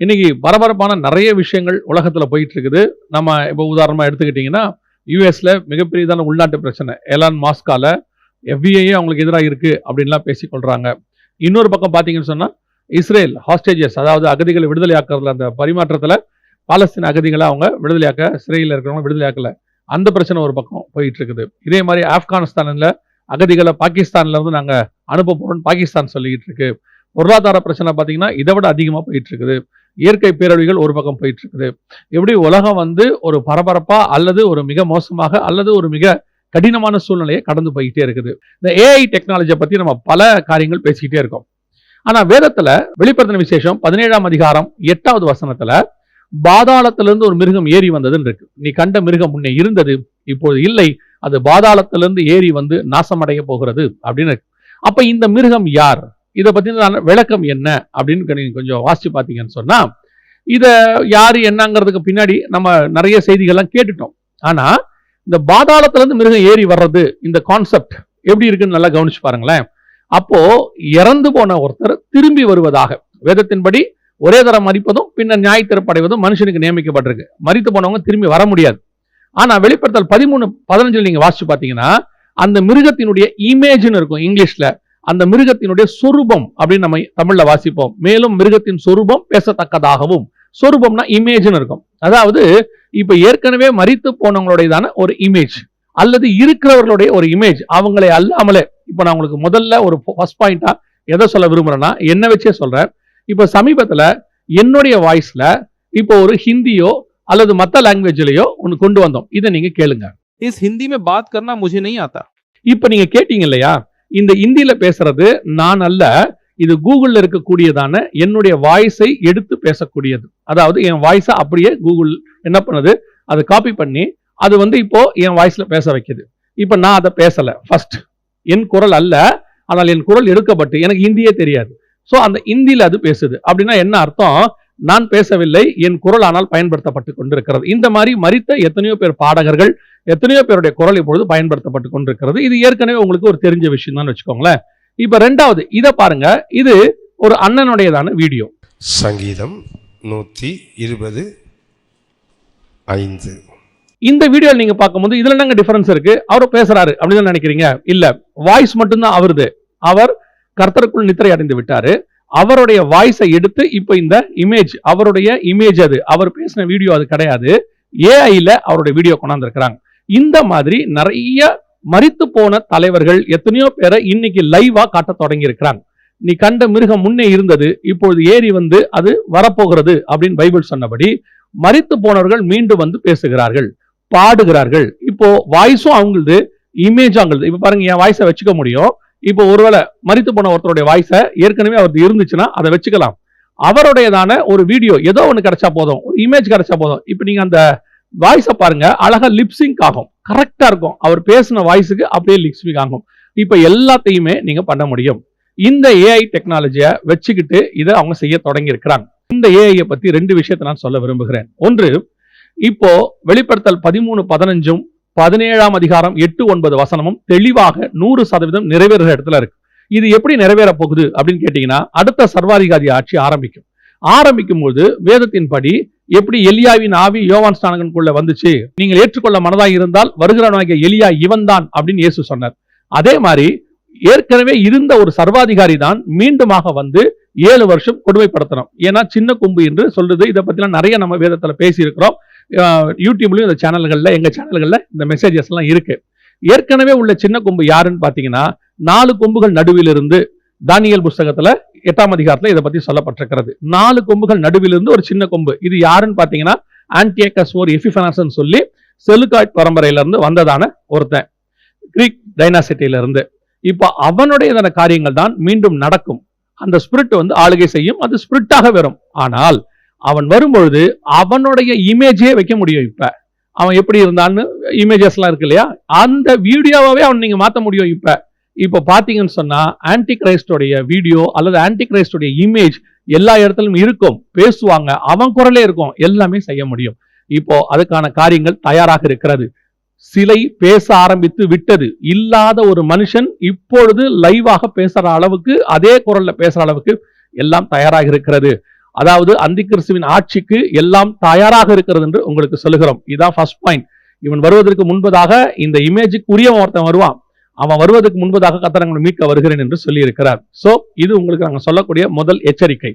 இன்னைக்கு பரபரப்பான நிறைய விஷயங்கள் உலகத்தில் போயிட்டு இருக்குது நம்ம இப்போ உதாரணமாக எடுத்துக்கிட்டிங்கன்னா யூஎஸில் மிகப்பெரியதான உள்நாட்டு பிரச்சனை எலான் மாஸ்கால எஃபிஐயே அவங்களுக்கு எதிராக இருக்குது அப்படின்லாம் பேசிக்கொள்கிறாங்க இன்னொரு பக்கம் பார்த்தீங்கன்னு சொன்னால் இஸ்ரேல் ஹாஸ்டேஜஸ் அதாவது அகதிகளை விடுதலையாக்குறதுல அந்த பரிமாற்றத்தில் பாலஸ்தீன் அகதிகளை அவங்க விடுதலையாக்க சிறையில் இருக்கிறவங்க விடுதலையாக்கல. அந்த பிரச்சனை ஒரு பக்கம் போயிட்டு இருக்குது இதே மாதிரி ஆப்கானிஸ்தானில் அகதிகளை பாகிஸ்தான்லேருந்து நாங்கள் அனுப்ப போகிறோம்னு பாகிஸ்தான் சொல்லிக்கிட்டு இருக்கு. பொருளாதார பிரச்சனை பார்த்தீங்கன்னா இதை விட அதிகமாக போயிட்டு இருக்குது இயற்கை பேரழிவுகள் ஒரு பக்கம் போயிட்டு இருக்குது எப்படி உலகம் வந்து ஒரு பரபரப்பா அல்லது ஒரு மிக மோசமாக அல்லது ஒரு மிக கடினமான சூழ்நிலையை கடந்து போய்கிட்டே இருக்குது. இந்த ஏஐ டெக்னாலஜியை பற்றி நம்ம பல காரியங்கள் பேசிக்கிட்டே இருக்கோம். ஆனால் வேதத்தில் வெளிப்படுத்தின விசேஷம் பதினேழாம் அதிகாரம் எட்டாவது வசனத்தில் பாதாளத்திலிருந்து ஒரு மிருகம் ஏறி வந்ததுன்னு இருக்கு. நீ கண்ட மிருகம் முன்னே இருந்தது இப்போது இல்லை. அது பாதாளத்திலிருந்து ஏறி வந்து நாசமடைய போகிறது அப்படின்னு இருக்கு. அப்ப இந்த மிருகம் யார்? இதை பற்றின விளக்கம் என்ன அப்படின்னு நீங்கள் கொஞ்சம் வாசிச்சு பார்த்தீங்கன்னு சொன்னால் இதை யார் என்னங்கிறதுக்கு பின்னாடி நம்ம நிறைய செய்திகள்லாம் கேட்டுட்டோம். ஆனால் இந்த பாதாளத்துலேருந்து மிருகம் ஏறி வர்றது இந்த கான்செப்ட் எப்படி இருக்குன்னு நல்லா கவனிச்சு பாருங்களேன். அப்போ இறந்து போன ஒருத்தர் திரும்பி வருவதாக. வேதத்தின்படி ஒரே தரம் மறிப்பதும் பின்னர் நியாய மனுஷனுக்கு நியமிக்கப்பட்டிருக்கு. மறித்து போனவங்க திரும்பி வர முடியாது. ஆனால் வெளிப்படுத்தல் பதிமூணு பதினஞ்சில் நீங்கள் வாசிச்சு பார்த்தீங்கன்னா அந்த மிருகத்தினுடைய இமேஜ்னு இருக்கும் இங்கிலீஷில். அந்த மிருகத்தினுடைய சொரூபம் அப்படின்னு நம்ம தமிழ்ல வாசிப்போம். மேலும் மிருகத்தின் சொரூபம் பேசத்தக்கதாகவும் சொரூபம்னா இமேஜ்னு இருக்கும். அதாவது இப்ப ஏற்கனவே மறித்து போனவங்களுடையதான ஒரு இமேஜ் அல்லது இருக்கிறவர்களுடைய ஒரு இமேஜ் அவங்களை அல்லாமலே இப்போ நான் உங்களுக்கு முதல்ல ஒரு ஃபர்ஸ்ட் பாயிண்டா எதை சொல்ல விரும்புறேன்னா என்ன வச்சே சொல்றேன். இப்போ சமீபத்தில் என்னுடைய வாய்ஸ்ல இப்போ ஒரு ஹிந்தியோ அல்லது மற்ற லாங்குவேஜ்லயோ ஒன்று கொண்டு வந்தோம். இதை நீங்க கேளுங்க. இஸ் ஹிந்தி மே பாத் கர்னா முஜே நீ ஆத்தா இப்போ நீங்க கேட்டீங்க இல்லையா? இந்த இந்தியில பேசுறது நான் அல்ல இது கூகுளில் இருக்கக்கூடியதான என்னுடைய வாய்ஸை எடுத்து பேசக்கூடியது. அதாவது என் வாய்ஸை அப்படியே கூகுள் என்ன பண்ணுது? அதை காப்பி பண்ணி அது வந்து இப்போ என் வாய்ஸ்ல பேச வைக்குது. இப்போ நான் அதை பேசலை. ஃபர்ஸ்ட் என் குரல் அல்ல ஆனால் என் குரல் எடுக்கப்பட்டு எனக்கு இந்தியே தெரியாது. ஸோ அந்த இந்தியில் அது பேசுது. அப்படின்னா என்ன அர்த்தம்? நான் பேசவில்லை என் குரல் ஆனால் பயன்படுத்தப்பட்டு கொண்டிருக்கிறது. இந்த மாதிரி மறித்த எத்தனையோ பேர் பாடகர்கள் எத்தனையோ பேருடைய குரல் இப்பொழுது பயன்படுத்தப்பட்டு கொண்டிருக்கிறது. இது ஏற்கனவே உங்களுக்கு ஒரு தெரிஞ்ச விஷயம் தான் வச்சுக்கோங்களேன். இப்ப ரெண்டாவது இதை பாருங்க. இது ஒரு அண்ணனுடையதான வீடியோ. சங்கீதம் நூற்றி இருபது ஐந்து. இந்த வீடியோ நீங்க பார்க்கும்போது இதுல என்னங்க டிஃபரன்ஸ் இருக்கு? அவர் பேசுறாரு அப்படின்னு நினைக்கிறீங்க? இல்ல. வாய்ஸ் மட்டும்தான் அவருது. அவர் கர்த்தருக்குள் நித்திரை அடைந்து விட்டாரு. அவருடைய வாய்ஸை எடுத்து இப்போ இந்த இமேஜ் அவருடைய இமேஜ் அது. அவர் பேசின வீடியோ அது கிடையாது. ஏஐல அவருடைய வீடியோ கொண்டாந்துருக்கிறாங்க. இந்த மாதிரி நிறைய மறித்து போன தலைவர்கள் எத்தனையோ பேரை இன்னைக்கு லைவா காட்ட தொடங்கி இருக்கிறாங்க நீ கண்ட மிருகம் முன்னே இருந்தது இப்பொழுது ஏறி வந்து அது வரப்போகிறது அப்படின்னு பைபிள் சொன்னபடி மறித்து போனவர்கள் மீண்டும் வந்து பேசுகிறார்கள் பாடுகிறார்கள். இப்போ வாய்ஸும் அவங்களுது இமேஜும் அவங்களுது. இப்போ பாருங்க என் வாய்ஸை வச்சுக்க முடியும். இப்போ ஒருவேளை மறித்து போன ஒருத்தருடைய வாய்ஸை ஏற்கனவே அவருக்கு இருந்துச்சுன்னா அதை வச்சுக்கலாம். அவருடையதான ஒரு வீடியோ ஏதோ ஒன்று கிடைச்சா போதும். ஒரு இமேஜ் கிடைச்சா போதும். இப்போ நீங்கள் அந்த வாய்ஸை பாருங்க. அழகா லிப்சிங்க் ஆகும். கரெக்டாக இருக்கும். அவர் பேசின வாய்ஸுக்கு அப்படியே லிப்சிங் ஆகும். இப்போ எல்லாத்தையுமே நீங்கள் பண்ண முடியும். இந்த ஏஐ டெக்னாலஜியை வச்சுக்கிட்டு இதை அவங்க செய்ய தொடங்கி இருக்கிறாங்க இந்த ஏஐயை பற்றி ரெண்டு விஷயத்தை நான் சொல்ல விரும்புகிறேன். ஒன்று இப்போ வெளிப்படுத்தல் பதிமூணு பதினஞ்சும் பதினேழாம் அதிகாரம் எட்டு ஒன்பது வசனமும் தெளிவாக நூறு சதவீதம் நிறைவேறுகிற இடத்துல இருக்கு. இது எப்படி நிறைவேற போகுது அப்படின்னு கேட்டீங்கன்னா அடுத்த சர்வாதிகாரி ஆட்சி ஆரம்பிக்கும். ஆரம்பிக்கும் போது வேதத்தின்படி எப்படி எலியாவின் ஆவி யோவான் ஸ்நானகனுக்குள்ள வந்துச்சு நீங்கள் ஏற்றுக்கொள்ள மனதாக இருந்தால் வருகிறவனாகிய எலியா இவன்தான் அப்படின்னு இயேசு சொன்னார். அதே மாதிரி ஏற்கனவே இருந்த ஒரு சர்வாதிகாரி தான் மீண்டுமாக வந்து ஏழு வருஷம் கொடுமைப்படுத்தணும். ஏன்னா சின்ன கொம்பு என்று சொல்றது இதை பத்திலாம் நிறைய நம்ம வேதத்துல பேசியிருக்கிறோம். யூடியூப்லேயும் இந்த சேனல்களில் எங்கள் சேனல்களில் இந்த மெசேஜஸ்லாம் இருக்குது ஏற்கனவே உள்ள சின்ன கொம்பு யாருன்னு பார்த்தீங்கன்னா நாலு கொம்புகள் நடுவில் இருந்து தானியல் புஸ்தகத்தில் எட்டாம் அதிகாரத்தில் இதை பற்றி சொல்லப்பட்டிருக்கிறது. நாலு கொம்புகள் நடுவில் இருந்து ஒரு சின்ன கொம்பு. இது யாருன்னு பார்த்தீங்கன்னா ஆன்டியக்கஸ் ஓர் எஃபிஃபனாசன் சொல்லி செலுக்காய்ட் பரம்பரையிலேருந்து வந்ததான ஒருத்தன். கிரீக் டைனாசிட்டியில இருந்து இப்போ அவனுடையதான காரியங்கள் தான் மீண்டும் நடக்கும். அந்த ஸ்பிரிட் வந்து ஆளுகை செய்யும். அது ஸ்பிரிட்டாக வரும். ஆனால் அவன் வரும்பொழுது அவனுடைய இமேஜே வைக்க முடியும் இப்போ. அவன் எப்படி இருந்தான்னு இமேஜஸ்லாம் இருக்கு இல்லையா? அந்த வீடியோவாகவே அவன் நீங்கள் மாற்ற முடியும் இப்போ. இப்போ பார்த்தீங்கன்னு சொன்னால் ஆன்டி கிரைஸ்டோடைய வீடியோ அல்லது ஆன்டி கிரைஸ்டோடைய இமேஜ் எல்லா இடத்துலையும் இருக்கும். பேசுவாங்க அவன் குரலே இருக்கும். எல்லாமே செய்ய முடியும். இப்போ அதுக்கான காரியங்கள் தயாராக இருக்கிறது. சிலை பேச ஆரம்பித்து விட்டது. இல்லாத ஒரு மனுஷன் இப்பொழுது லைவாக பேசுற அளவுக்கு அதே குரல்ல பேசுற அளவுக்கு எல்லாம் தயாராக இருக்கிறது. அதாவது அந்தி கிறிஸ்துவின் ஆட்சிக்கு எல்லாம் தயாராக இருக்கிறது என்று உங்களுக்கு சொல்லுகிறோம். இதுதான் ஃபர்ஸ்ட் பாயிண்ட் இவன் வருவதற்கு முன்பதாக இந்த இமேஜுக்கு உரிய ஒருத்தன் வருவான். அவன் வருவதற்கு முன்பதாக கத்தரங்களை மீட்க வருகிறேன் என்று சொல்லியிருக்கிறார். ஸோ இது உங்களுக்கு நாங்கள் சொல்லக்கூடிய முதல் எச்சரிக்கை.